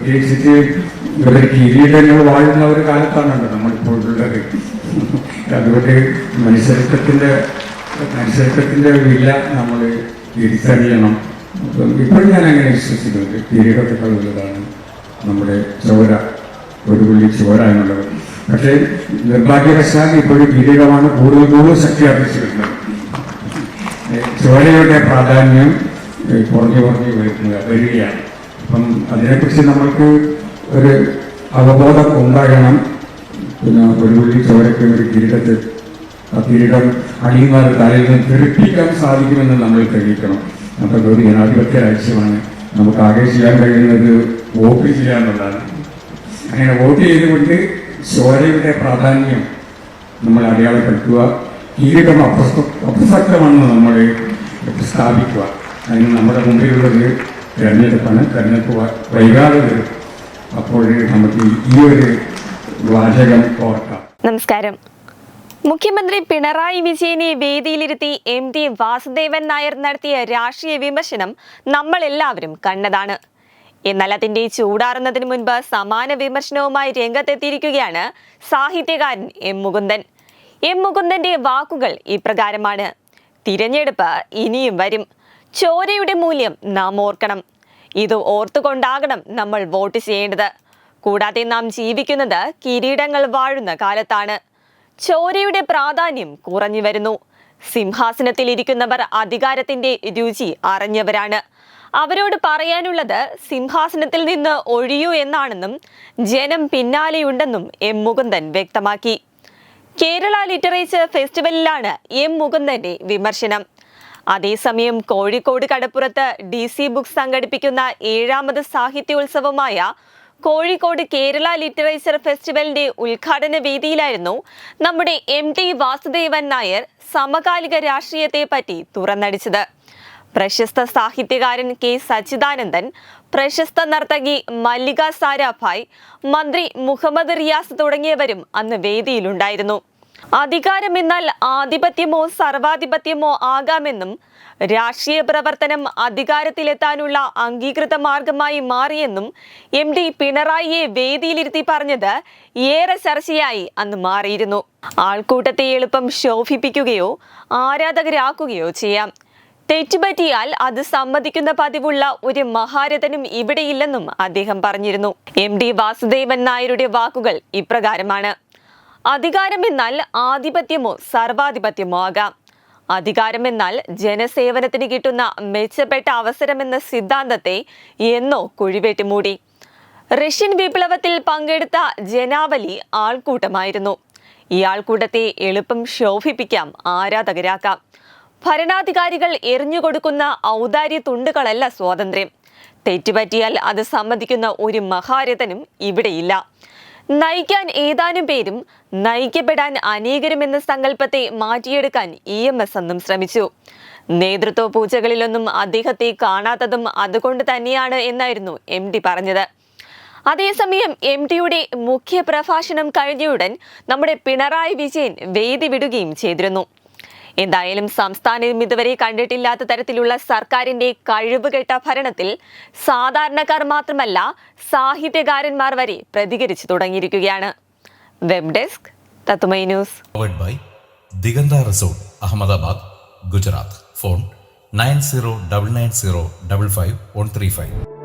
പ്രത്യേകിച്ചിട്ട് ഇവരുടെ കിരീടങ്ങൾ വാഴുന്ന ഒരു കാലത്താണല്ലോ നമ്മളിപ്പോഴുള്ള ഉള്ളത് അതുകൊണ്ട് മനുഷ്യത്വത്തിന്റെ മനുഷ്യത്വത്തിന്റെ വില നമ്മൾ തിരിച്ചറിയണം. ഇപ്പോൾ ഞാൻ അങ്ങനെ വിശ്വസിക്കുന്നത് കിരീടത്തിലുള്ളതാണ് നമ്മുടെ ചോര ഒരു പുള്ളി ചോര എന്നുള്ളത്. പക്ഷേ നിർഭാഗ്യവശാൽ ഇപ്പോഴും കിരീടമാണ് കൂടുതൽ കൂടുതൽ ശക്തി ആർജിച്ചു വരുന്നത് ഏഹ് ചോരയുടെ പ്രാധാന്യം കുറഞ്ഞു കുറഞ്ഞു വരുന്നത് വരികയാണ്. അപ്പം അതിനെക്കുറിച്ച് നമ്മൾക്ക് ഒരു അവബോധം ഉണ്ടാകണം പിന്നെ ഒരു പുള്ളി ചോരയ്ക്ക് ഒരു കിരീടത്തിൽ ആ കിരീടം അണിയുമാർ തലയിൽ നിന്ന് തെറിപ്പിക്കാൻ സാധിക്കുമെന്ന് നമ്മൾ തെളിയിക്കണം. അപ്പം ഒരു ജനാധിപത്യ രാജ്യമാണ്. നമുക്ക് ആകെ ചെയ്യാൻ കഴിയുന്നത് വോട്ട് ചെയ്യുക എന്നുള്ളതാണ് അങ്ങനെ വോട്ട് ചെയ്തുകൊണ്ട് ചോരയുടെ പ്രാധാന്യം നമ്മൾ അടയാളപ്പെടുത്തുക കിരീടം അപ്രസ അപ്രസക്തമാണെന്ന് നമ്മൾ സ്ഥാപിക്കുക. അതിന് നമ്മുടെ മുമ്പിലുള്ളത് തിരഞ്ഞെടുപ്പാണ്. തിരഞ്ഞെടുപ്പ് വൈകാതെ വരും. അപ്പോൾ നമുക്ക് ഈ ഒരു വാചകം ഓർക്കാം. നമസ്കാരം. മുഖ്യമന്ത്രി പിണറായി വിജയനെ വേദിയിലിരുത്തി എം ടി വാസുദേവൻ നായർ നടത്തിയ രാഷ്ട്രീയ വിമർശനം നമ്മൾ എല്ലാവരും കണ്ടതാണ്. എന്നാൽ അതിന്റെ ചൂടാറുന്നതിന് മുൻപ് സമാന വിമർശനവുമായി രംഗത്തെത്തിയിരിക്കുകയാണ് സാഹിത്യകാരൻ എം മുകുന്ദൻ. എം മുകുന്ദന്റെ വാക്കുകൾ ഇപ്രകാരമാണ്. തിരഞ്ഞെടുപ്പ് ഇനിയും വരും. ചോരയുടെ മൂല്യം നാം ഓർക്കണം. ഇത് ഓർത്തുകൊണ്ടാകണം നമ്മൾ വോട്ട് ചെയ്യേണ്ടത്. കൂടാതെ നാം ജീവിക്കുന്നത് കിരീടങ്ങൾ വാഴുന്ന കാലത്താണ്. ചോരയുടെ പ്രാധാന്യം കുറഞ്ഞു വരുന്നു. സിംഹാസനത്തിൽ ഇരിക്കുന്നവർ അധികാരത്തിന്റെ രുചി അറിഞ്ഞവരാണ്. അവരോട് പറയാനുള്ളത് സിംഹാസനത്തിൽ നിന്ന് ഒഴിയൂ എന്നാണെന്നും ജനം പിന്നാലെയുണ്ടെന്നും എം മുകുന്ദൻ വ്യക്തമാക്കി. കേരള ലിറ്ററേച്ചർ ഫെസ്റ്റിവലിലാണ് എം മുകുന്ദന്റെ വിമർശനം. അതേസമയം കോഴിക്കോട് കടപ്പുറത്ത് ഡി സി ബുക്സ് സംഘടിപ്പിക്കുന്ന ഏഴാമത് സാഹിത്യോത്സവമായ കോഴിക്കോട് കേരള ലിറ്ററേച്ചർ ഫെസ്റ്റിവലിന്റെ ഉദ്ഘാടന വേദിയിലായിരുന്നു നമ്മുടെ എം ടി വാസുദേവൻ നായർ സമകാലിക രാഷ്ട്രീയത്തെ പറ്റി തുറന്നടിച്ചത്. പ്രശസ്ത സാഹിത്യകാരൻ കെ സച്ചിദാനന്ദൻ പ്രശസ്ത നർത്തകി മല്ലിക സാരാഭായ് മന്ത്രി മുഹമ്മദ് റിയാസ് തുടങ്ങിയവരും അന്ന് വേദിയിലുണ്ടായിരുന്നു. അധികാരം എന്നാൽ ആധിപത്യമോ സർവാധിപത്യമോ ആകാമെന്നും രാഷ്ട്രീയ പ്രവർത്തനം അധികാരത്തിലെത്താനുള്ള അംഗീകൃത മാർഗമായി മാറിയെന്നും എം ഡി പിണറായിയെ വേദിയിലിരുത്തി പറഞ്ഞത് ഏറെ ചർച്ചയായി അന്ന് മാറിയിരുന്നു. ആൾക്കൂട്ടത്തെ എളുപ്പം ശോഭിപ്പിക്കുകയോ ആരാധകരാക്കുകയോ ചെയ്യാം. തെറ്റുപറ്റിയാൽ അത് സമ്മതിക്കുന്ന പതിവുള്ള ഒരു മഹാരഥനും ഇവിടെയില്ലെന്നും അദ്ദേഹം പറഞ്ഞിരുന്നു. എം ഡി വാസുദേവൻ നായരുടെ വാക്കുകൾ ഇപ്രകാരമാണ്. അധികാരമെന്നാൽ ആധിപത്യമോ സർവാധിപത്യമോ ആകാം. അധികാരമെന്നാൽ ജനസേവനത്തിന് കിട്ടുന്ന മെച്ചപ്പെട്ട അവസരമെന്ന സിദ്ധാന്തത്തെ എന്നോ കുഴിവെട്ടി മൂടി. റഷ്യൻ വിപ്ലവത്തിൽ പങ്കെടുത്ത ജനാവലി ആൾക്കൂട്ടമായിരുന്നു. ഈ ആൾക്കൂട്ടത്തെ എളുപ്പം ശോഭിപ്പിക്കാം ആരാധകരാക്കാം. ഭരണാധികാരികൾ എറിഞ്ഞുകൊടുക്കുന്ന ഔദാര്യ തുണ്ടുകളല്ല സ്വാതന്ത്ര്യം. തെറ്റുപറ്റിയാൽ അത് സമ്മതിക്കുന്ന ഒരു മഹാരഥനും ഇവിടെയില്ല. നയിക്കാൻ ഏതാനും പേരും നയിക്കപ്പെടാൻ അനേകരും എന്ന സങ്കല്പത്തെ മാറ്റിയെടുക്കാൻ ഇ എം എസ് എന്നും ശ്രമിച്ചു. നേതൃത്വ പൂജകളിലൊന്നും അദ്ദേഹത്തെ കാണാത്തതും അതുകൊണ്ട് തന്നെയാണ് എന്നായിരുന്നു എം ഡി പറഞ്ഞത്. അതേസമയം എം ടിയുടെ മുഖ്യ പ്രഭാഷണം കഴിഞ്ഞയുടൻ നമ്മുടെ പിണറായി വിജയൻ വേദി വിടുകയും ചെയ്തിരുന്നു. എന്തായാലും സംസ്ഥാനം ഇതുവരെ കണ്ടിട്ടില്ലാത്ത തരത്തിലുള്ള സർക്കാരിന്റെ കഴിവുകെട്ട ഭരണത്തിൽ സാധാരണക്കാർ മാത്രമല്ല സാഹിത്യകാരന്മാർ വരെ പ്രതികരിച്ചു തുടങ്ങിയിരിക്കുകയാണ്. വെബ് ഡെസ്ക് തത്തുമൈ news double nine zero double five one three 9099055135.